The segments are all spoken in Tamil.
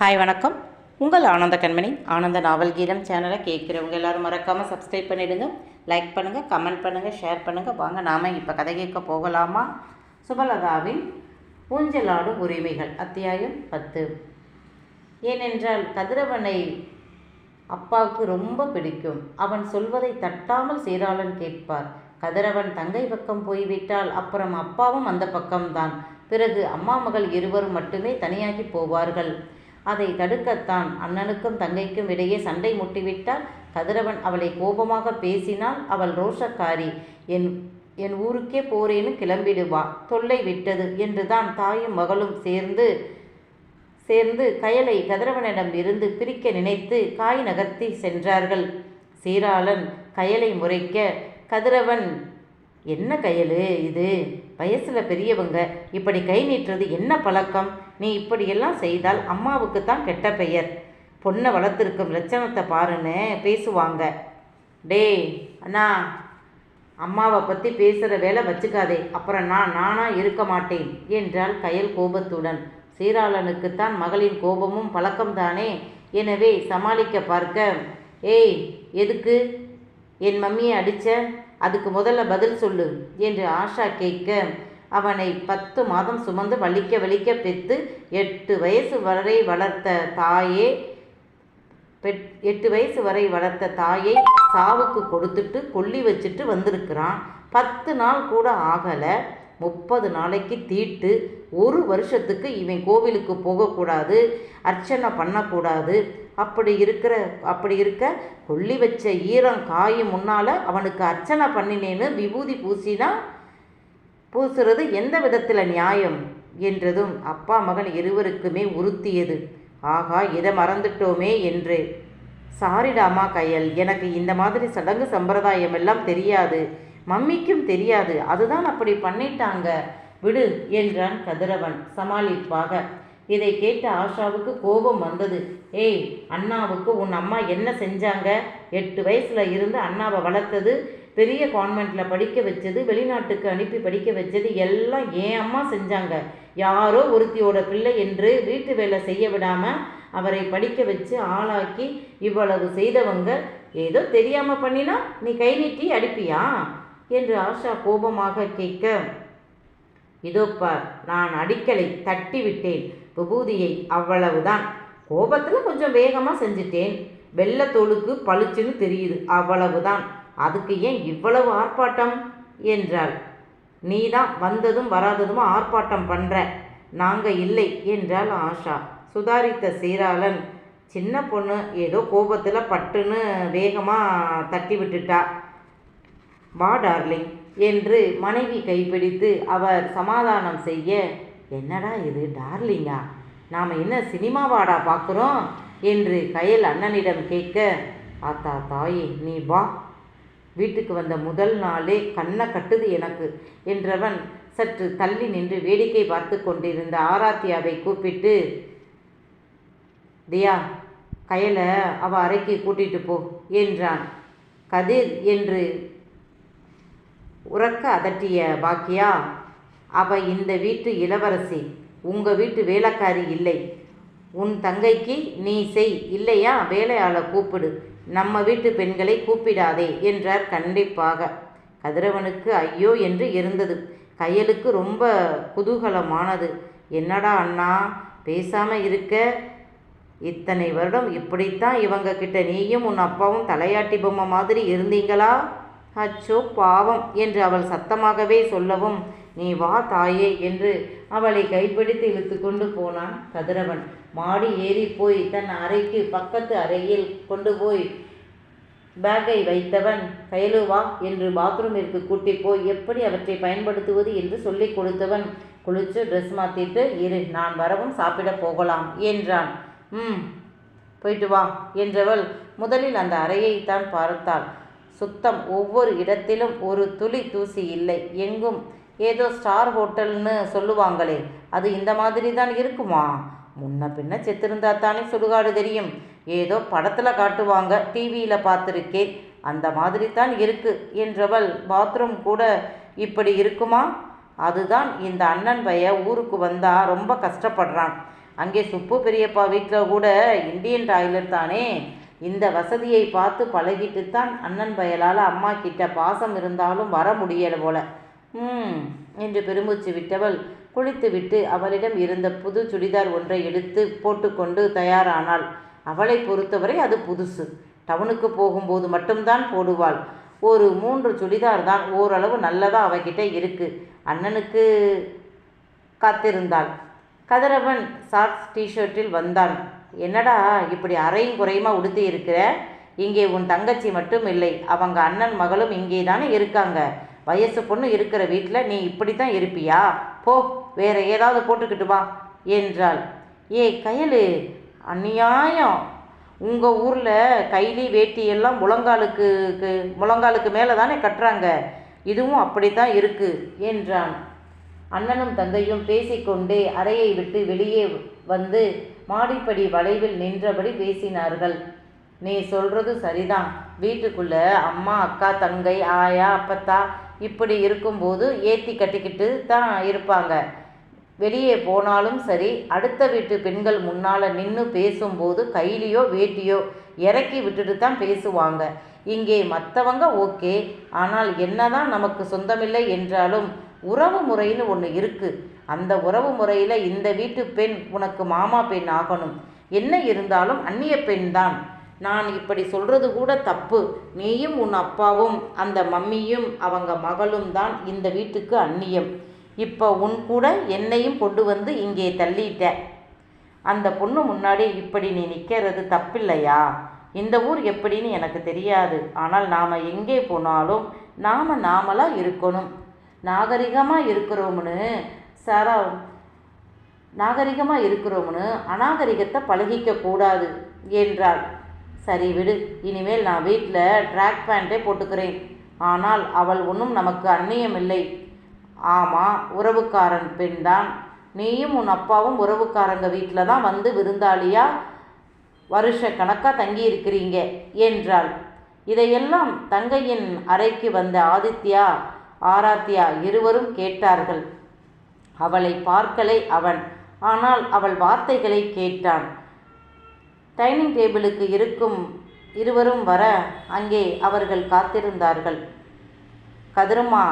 ஹாய் வணக்கம். உங்கள் ஆனந்த கண்மணி. ஆனந்த நாவல் கீதம் சேனலை கேட்குறவங்க எல்லோரும் மறக்காமல் சப்ஸ்கிரைப் பண்ணிவிடுங்க லைக் பண்ணுங்கள் கமெண்ட் பண்ணுங்கள் ஷேர் பண்ணுங்கள் வாங்க நாம் இப்போ கதை கேட்க போகலாமா? சுபலதாவின் ஊஞ்சலாடும் உரிமைகள் அத்தியாயம் பத்து. ஏனென்றால் கதிரவனை அப்பாவுக்கு ரொம்ப பிடிக்கும். அவன் சொல்வதை தட்டாமல் சீராளன் கேட்பார். கதிரவன் தங்கை பக்கம் போய்விட்டால் அப்புறம் அப்பாவும் அந்த பக்கம்தான். பிறகு அம்மா மகள் இருவரும் மட்டுமே தனியாகி போவார்கள். அதை தடுக்கத்தான் அண்ணனுக்கும் தங்கைக்கும் இடையே சண்டை முட்டிவிட்டால் கதிரவன் அவளை கோபமாக பேசினால் அவள் ரோஷக்காரி. என் என் ஊருக்கே போறேன்னு கிளம்பிடுவா. தொல்லை விட்டது என்றுதான் தாயும் மகளும் சேர்ந்து சேர்ந்து கயலை கதிரவனிடம் இருந்து பிரிக்க நினைத்து காய் நகர்த்தி சென்றார்கள். சீராளன் கயலை முறைக்க கதிரவன் என்ன கயலு இது? வயசில் பெரியவங்க. இப்படி கை நீட்டுறது என்ன பழக்கம்? நீ இப்படியெல்லாம் செய்தால் அம்மாவுக்கு தான் கெட்ட பெயர். பொண்ணை வளர்த்துருக்கும் லட்சணத்தை பாருன்னு பேசுவாங்க. டேய் அண்ணா அம்மாவை பற்றி பேசுகிற வேலை வச்சுக்காதே. அப்புறம் நான் நானாக இருக்க மாட்டேன் என்றாள் கயல் கோபத்துடன். சீராளனுக்குத்தான் மகளின் கோபமும் பழக்கம்தானே? எனவே சமாளிக்க பார்க்க. ஏய் எதுக்கு? என் மம்மியை அடித்த அதுக்கு முதல்ல பதில் சொல்லு என்று ஆஷா கேட்க அவனை பத்து மாதம் சுமந்து வலிக்க வலிக்க பெத்து எட்டு வயசு வரை வளர்த்த தாயே பெட் எட்டு வயசு வரை வளர்த்த தாயை சாவுக்கு கொடுத்துட்டு கொல்லி வச்சுட்டு வந்திருக்கிறான். பத்து நாள் கூட ஆகலை. முப்பது நாளைக்கு தீட்டு. ஒரு வருஷத்துக்கு இவன் கோவிலுக்கு போகக்கூடாது அர்ச்சனை பண்ணக்கூடாது. அப்படி இருக்கிற அப்படி இருக்க கொல்லி வச்ச ஈரம் காயும் முன்னால் அவனுக்கு அர்ச்சனை பண்ணினேன்னு விபூதி பூசினா பூசுறது எந்த விதத்தில் நியாயம்? என்றதும் அப்பா மகன் இருவருக்குமே உறுத்தியது. ஆகா இதை மறந்துட்டோமே என்று. சாரிடாமா கையல் எனக்கு இந்த மாதிரி சடங்கு சம்பிரதாயம் எல்லாம் தெரியாது. மம்மிக்கும் தெரியாது. அதுதான் அப்படி பண்ணிட்டாங்க. விடு என்றான் கதிரவன் சமாளிப்பாக. இதை கேட்ட ஆஷாவுக்கு கோபம் வந்தது. ஏய் அண்ணாவுக்கு உன் அம்மா என்ன செஞ்சாங்க? எட்டு வயசுல இருந்து அண்ணாவை வளர்த்தது பெரிய கான்வெண்ட்டில் படிக்க வச்சது வெளிநாட்டுக்கு அனுப்பி படிக்க வச்சது எல்லாம் ஏன் அம்மா செஞ்சாங்க. யாரோ ஒருத்தியோட பிள்ளை என்று வீட்டு வேலை செய்ய விடாமல் அவரை படிக்க வச்சு ஆளாக்கி இவ்வளவு செய்தவங்க ஏதோ தெரியாமல் பண்ணினா நீ கை நீட்டி அடிப்பியா? என்று ஆஷா கோபமாக கேட்க இதோ பார் நான் அடிக்கலை தட்டி விட்டேன் விபூதியை அவ்வளவுதான். கோபத்தில் கொஞ்சம் வேகமாக செஞ்சிட்டேன். வெள்ளத்தோளுக்கு பளிச்சுன்னு தெரியுது அவ்வளவுதான். அதுக்கு ஏன் இவ்வளவு ஆர்ப்பாட்டம்? என்றாள். நீ தான் வந்ததும் வராததும் ஆர்ப்பாட்டம் பண்ணுற நாங்கள் இல்லை என்றாள் ஆஷா. சுதாரித்த சீராளன் சின்ன பொண்ணு ஏதோ கோபத்தில் பட்டுன்னு வேகமாக தட்டி விட்டுட்டா. வா டார்லிங் என்று மனைவி கைப்பிடித்து அவர் சமாதானம் செய்ய என்னடா இது டார்லிங்கா? நாம் என்ன சினிமாவாடா பார்க்குறோம் என்று கையல் அண்ணனிடம் கேட்க ஆத்தா தாயே நீ வா வீட்டுக்கு வந்த முதல் நாளே கண்ணை கட்டுது எனக்கு என்றவன் சற்று தள்ளி நின்று வேடிக்கை பார்த்து கொண்டிருந்த ஆராத்தியாவை கூப்பிட்டு தியா கயலை அவ அறைக்கு கூட்டிட்டு போ என்றான். கதிர் என்று உறக்க அதட்டிய பாக்கியா அவ இந்த வீட்டு இளவரசி உங்க வீட்டு வேலைக்காரி இல்லை. உன் தங்கைக்கு நீ செய் இல்லையா? வேலையாளை கூப்பிடு நம்ம வீட்டு பெண்களை கூப்பிடாதே என்றார் கண்டிப்பாக. கதிரவனுக்கு ஐயோ என்று இருந்தது. கையலுக்கு ரொம்ப குதூகலமானது. என்னடா அண்ணா பேசாமல் இருக்க? இத்தனை வருடம் இப்படித்தான் இவங்க கிட்ட நீயும் உன் அப்பாவும் தலையாட்டி பொம்மை மாதிரி இருந்தீங்களா? அச்சோ பாவம் என்று அவள் சத்தமாகவே சொல்லவும் நீ வா தாயே என்று அவளை கைப்பிடித்து இழுத்து கொண்டு போனான் கதிரவன். மாடி ஏறி போய் தன் அறைக்கு பக்கத்து அறையில் கொண்டு போய் பேக்கை வைத்தவன் கையிலு வா என்று பாத்ரூமிற்கு கூட்டி போய் எப்படி அவற்றை பயன்படுத்துவது என்று சொல்லிக் கொடுத்தவன். குளிச்சு ட்ரெஸ் மாற்றிட்டு இரு நான் வரவும் சாப்பிட போகலாம் என்றான். ம் போயிட்டு வா என்றவள் முதலில் அந்த அறையை தான் பார்த்தாள். சுத்தம் ஒவ்வொரு இடத்திலும் ஒரு துளி தூசி இல்லை எங்கும் ஏதோ ஸ்டார் ஹோட்டல்னு சொல்லுவாங்களே அது இந்த மாதிரி தான் இருக்குமா? முன்ன பின்ன செத்திருந்தா தானே சுடுகாடு தெரியும். ஏதோ படத்தில் காட்டுவாங்க டிவியில் பார்த்துருக்கேன். அந்த மாதிரி தான் இருக்கு என்றவள். பாத்ரூம் கூட இப்படி இருக்குமா? அதுதான் இந்த அண்ணன் பைய ஊருக்கு வந்தால் ரொம்ப கஷ்டப்படுறான். அங்கே சுப்பு பெரியப்பா வீட்டில் கூட இந்தியன் டாய்லெட் தானே. இந்த வசதியை பார்த்து பழகிட்டு தான் அண்ணன் பயலால் அம்மா கிட்ட பாசம் இருந்தாலும் வர முடியல போல. ம் என்று பெருமூச்சு விட்டவள். குளித்துவிட்டு அவளிடம் இருந்த புது சுடிதார் ஒன்றை எடுத்து போட்டுக்கொண்டு தயாரானாள். அவளை பொறுத்தவரை அது புதுசு. டவுனுக்கு போகும்போது மட்டும்தான் போடுவாள். ஒரு மூன்று சுடிதார் தான் ஓரளவு நல்லதாக அவகிட்ட இருக்கு. அண்ணனுக்கு காத்திருந்தாள். கதிரவன் ஷார்ட்ஸ் டிஷர்ட்டில் வந்தான். என்னடா இப்படி அறையும் குறையுமா உடுத்தி இருக்கிற? இங்கே உன் தங்கச்சி மட்டும் இல்லை. அவங்க அண்ணன் மகளும் இங்கே தானே இருக்காங்க. வயசு பொண்ணு இருக்கிற வீட்டில் நீ இப்படி தான் இருப்பியா? போ வேற ஏதாவது போட்டுக்கிட்டு வா என்றாள். ஏ கயலு அநியாயம். உங்கள் ஊரில் கைலி வேட்டி எல்லாம் முழங்காலுக்கு முழங்காலுக்கு மேலே தானே கட்டுறாங்க. இதுவும் அப்படித்தான் இருக்குது என்றான். அண்ணனும் தங்கையும் பேசிக்கொண்டே அறையை விட்டு வெளியே வந்து மாடிப்படி வளைவில் நின்றபடி பேசினார்கள். நீ சொல்கிறது சரிதான். வீட்டுக்குள்ளே அம்மா அக்கா தங்கை ஆயா அப்பத்தா இப்படி இருக்கும்போது ஏற்றி கட்டிக்கிட்டு தான் இருப்பாங்க. வெளியே போனாலும் சரி அடுத்த வீட்டு பெண்கள் முன்னால் நின்று பேசும்போது கையிலையோ வேட்டியோ இறக்கி விட்டுட்டு தான் பேசுவாங்க. இங்கே மற்றவங்க ஓகே ஆனால் என்னதான் நமக்கு சொந்தமில்லை என்றாலும் உறவு முறைன்னு ஒன்று இருக்குது அந்த உறவு முறையில் இந்த வீட்டு பெண் உனக்கு மாமா பெண் ஆகணும். என்ன இருந்தாலும் அந்நிய பெண் தான். நான் இப்படி சொல்கிறது கூட தப்பு. நீயும் உன் அப்பாவும் அந்த மம்மியும் அவங்க மகளும் தான் இந்த வீட்டுக்கு அந்நியம். இப்போ உன் கூட என்னையும் கொண்டு வந்து இங்கே தள்ளிட்ட. அந்த பொண்ணு முன்னாடி இப்படி நீ நிற்கிறது தப்பில்லையா? இந்த ஊர் எப்படின்னு எனக்கு தெரியாது. ஆனால் நாம் எங்கே போனாலும் நாம் நாமளாக இருக்கணும். நாகரிகமாக இருக்கிறோம்னு சரா நாகரிகமாக இருக்கிறோம்னு அநாகரிகத்தை பழகிக்க கூடாது என்றாள். சரி விடு இனிமேல் நான் வீட்டில் ட்ராக் பேண்ட்டே போட்டுக்கிறேன். ஆனால் அவள் ஒன்றும் நமக்கு அந்நியமில்லை. ஆமாம் உறவுக்காரன் பெண்தான் நீயும் உன் அப்பாவும் உறவுக்காரங்க வீட்டில் தான் வந்து விருந்தாளியா? வருஷ கணக்காக தங்கி இருக்கிறீங்க என்றாள். இதையெல்லாம் தங்கையின் அறைக்கு வந்த ஆதித்யா ஆராத்யா இருவரும் கேட்டார்கள். அவளை பார்க்கலை அவன். ஆனால் அவள் வார்த்தைகளை கேட்டான். டைனிங் டேபிளுக்கு இருக்கும் இருவரும் வர அங்கே அவர்கள் காத்திருந்தார்கள். கதிரம்மா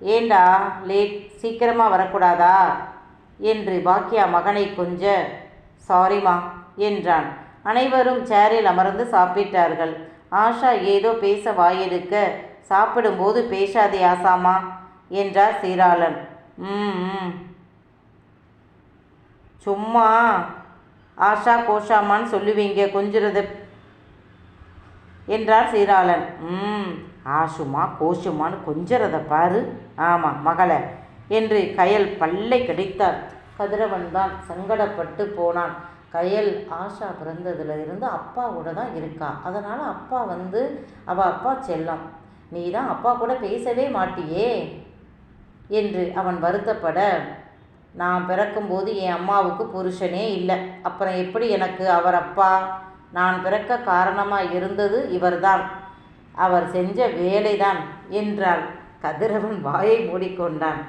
ஏண்டா லேட்? சீக்கிரமாக வரக்கூடாதா? என்று பாக்கியா மகனை கொஞ்ச சாரிம்மா என்றான். அனைவரும் சேரில் அமர்ந்து சாப்பிட்டார்கள். ஆஷா ஏதோ பேச வாயெடுக்க சாப்பிடும்போது பேசாதே ஆசாமா என்றார் சீராளன். ம். சும்மா ஆஷா கோஷாமான்னு சொல்லுவீங்க கொஞ்சிறது என்றார் சீராளன். ம் ஆஷுமா கோஷுமான்னு கொஞ்சறத பாரு. ஆமாம் மகளே என்று கயல் பல்லை கடித்தார். கதிரவன் தான் சங்கடப்பட்டு போனான். கயல் ஆஷா பிறந்ததுல இருந்து அப்பாவோட தான் இருக்கா. அதனால் அப்பா வந்து அவள் அப்பா செல்லம். நீ தான் அப்பா கூட பேசவே மாட்டியே என்று அவன் வருத்தப்பட நான் பிறக்கும்போது என் அம்மாவுக்கு புருஷனே இல்லை. அப்புறம் எப்படி எனக்கு அவர் அப்பா? நான் பிறக்க காரணமாக இருந்தது இவர்தான். அவர் செஞ்ச வேலைதான் என்றாள். கதிரவன் வாயை மூடிக்கொண்டான்.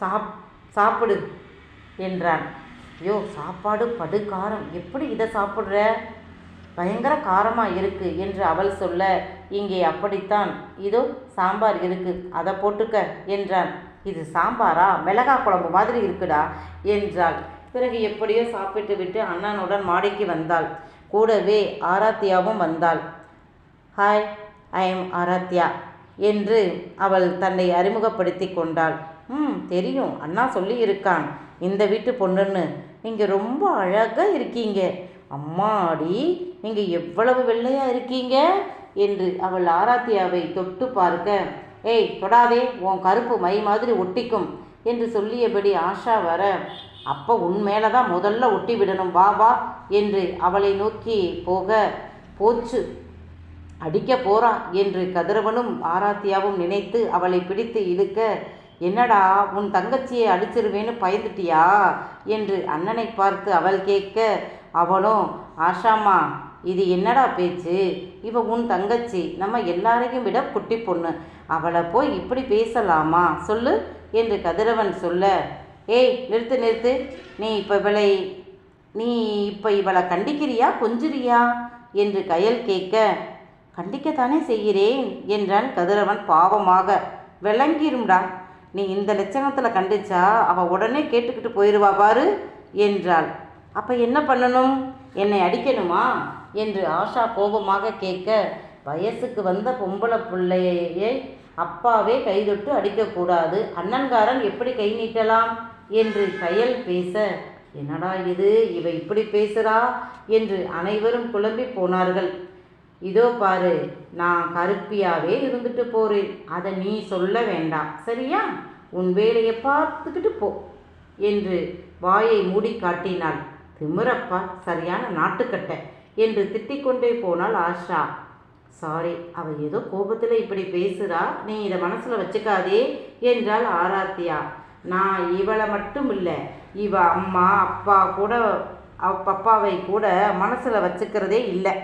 சாப் சாப்பிடு என்றான். ஐயோ சாப்பாடு படு காரம் எப்படி இதை சாப்பிட்ற? பயங்கர காரமாக இருக்கு என்று அவள் சொல்ல இங்கே அப்படித்தான். இதோ சாம்பார் இருக்கு. அதை போட்டுக்க என்றான். இது சாம்பாரா? மிளகா குழம்பு மாதிரி இருக்குடா என்றாள். பிறகு எப்படியோ சாப்பிட்டு விட்டு அண்ணனுடன் மாடிக்கு வந்தாள். கூடவே ஆராத்தியாவும் வந்தாள். ஹாய் ஐ எம் ஆராத்யா என்று அவள் தன்னை அறிமுகப்படுத்தி கொண்டாள். ம் தெரியும். அண்ணா சொல்லி இருக்கான் இந்த வீட்டு பொண்ணுன்னு. நீங்கள் ரொம்ப அழகாக இருக்கீங்க. அம்மாடி நீங்கள் எவ்வளவு வெள்ளையாக இருக்கீங்க? என்று அவள் ஆராத்தியாவை தொட்டு பார்க்க ஏய் தொடாதே உன் கருப்பு மை மாதிரி ஒட்டிக்கும் என்று சொல்லியபடி ஆஷா வர அப்போ உன் மேலே தான் முதல்ல ஒட்டி விடணும் வா வா என்று அவளை நோக்கி போக போச்சு அடிக்க போறா என்று கதிரவனும் ஆராத்தியாவும் நினைத்து அவளை பிடித்து இழுக்க என்னடா உன் தங்கச்சியை அடிச்சிருவேன்னு பயந்துட்டியா? என்று அண்ணனை பார்த்து அவள் கேட்க அவளும் ஆஷாம்மா இது என்னடா பேச்சு? இவ உன் தங்கச்சி. நம்ம எல்லாரையும் விட குட்டி பொண்ணு. அவளை போய் இப்படி பேசலாமா? சொல்லு என்று கதிரவன் சொல்ல ஏய் நிறுத்து நிறுத்து. நீ இப்போ இவளை நீ இப்போ இவளை கண்டிக்கிறியா? கொஞ்சிறியா? என்று கயல் கேட்க கண்டிக்கத்தானே செய்கிறேன் என்றான் கதிரவன் பாவமாக. விளங்கிரும்டா. நீ இந்த லட்சணத்தில் கண்டிச்சா அவள் உடனே கேட்டுக்கிட்டு போயிடுவா பாரு என்றாள். அப்போ என்ன பண்ணணும்? என்னை அடிக்கணுமா? என்று ஆஷா கோபமாக கேட்க வயசுக்கு வந்த பொம்பளை பிள்ளையை அப்பாவே கைதொட்டு அடிக்கக்கூடாது. அண்ணன்காரன் எப்படி கை நீட்டலாம்? என்று கயல் பேச என்னடா இது? இவ இப்படி பேசுறா? என்று அனைவரும் குழம்பி போனார்கள். இதோ பாரு நான் கருப்பியாவே இருந்துட்டு போறேன். அதை நீ சொல்ல வேண்டாம். சரியா? உன் வேலையை பார்த்துக்கிட்டு போ. என்று வாயை மூடி காட்டினாள். திமிரப்பா சரியான நாட்டுக்கட்டை. என்று திட்டிக்கொண்டே போனாள் ஆஷா. சாரி அவ ஏதோ கோபத்தில் இப்படி பேசுறா. நீ இதை மனசில் வச்சுக்காதே என்றாள் ஆராத்தியா நான் இவளை மட்டும் இல்லை இவ அம்மா அப்பா கூட அப்பாவை கூட மனசில் வச்சுக்கிறதே இல்லை.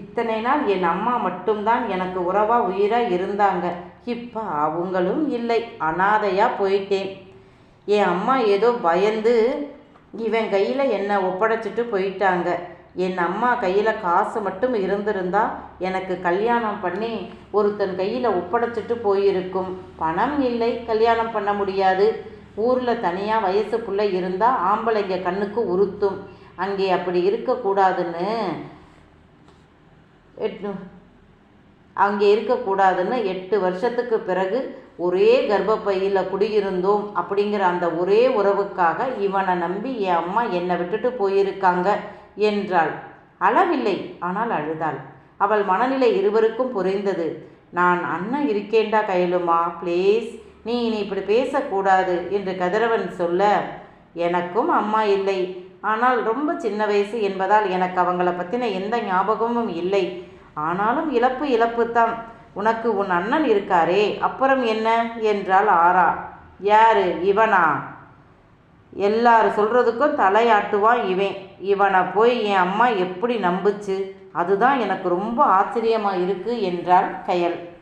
இத்தனை நாள் என் அம்மா மட்டும்தான் எனக்கு உறவா உயிராக இருந்தாங்க. இப்போ அவங்களும் இல்லை. அனாதையாக போயிட்டேன். என் அம்மா ஏதோ பயந்து இவன் கையில் என்னை ஒப்படைச்சிட்டு போயிட்டாங்க. என் அம்மா கையில் காசு மட்டும் இருந்திருந்தா எனக்கு கல்யாணம் பண்ணி ஒருத்தன் கையில் ஒப்படைச்சிட்டு போயிருக்கும். பணம் இல்லை கல்யாணம் பண்ண முடியாது. ஊரில் தனியாக வயசு பிள்ளை இருந்தால் ஆம்பளைங்க கண்ணுக்கு உறுத்தும். அங்கே அப்படி இருக்கக்கூடாதுன்னு அங்கே இருக்கக்கூடாதுன்னு எட்டு வருஷத்துக்கு பிறகு ஒரே கர்ப்பப்பையில் குடியிருந்தோம் அப்படிங்கிற அந்த ஒரே உறவுக்காக இவனை நம்பி என் அம்மா என்னை விட்டுட்டு போயிருக்காங்க. என்றாள். அளவில்லை. ஆனால் அழுதாள். அவள் மனநிலை இருவருக்கும் புரிந்தது. நான் அண்ணன் இருக்கேண்டா கையிலுமா? ப்ளீஸ் நீ இனி இப்படி பேசக்கூடாது என்று கதிரவன் சொல்ல எனக்கும் அம்மா இல்லை. ஆனால் ரொம்ப சின்ன வயசு என்பதால் எனக்கு அவங்கள பற்றின எந்த ஞாபகமும் இல்லை. ஆனாலும் இழப்பு இழப்பு தான் உனக்கு உன் அண்ணன் இருக்காரே. அப்புறம் என்ன? என்றாள் ஆரா. யாரு? இவனா? எல்லார் சொல்கிறதுக்கும் தலையாட்டுவான் இவன். இவனை போய் என் அம்மா எப்படி நம்புச்சு? அதுதான் எனக்கு ரொம்ப ஆச்சரியமாக இருக்கு என்றாள் கயல்.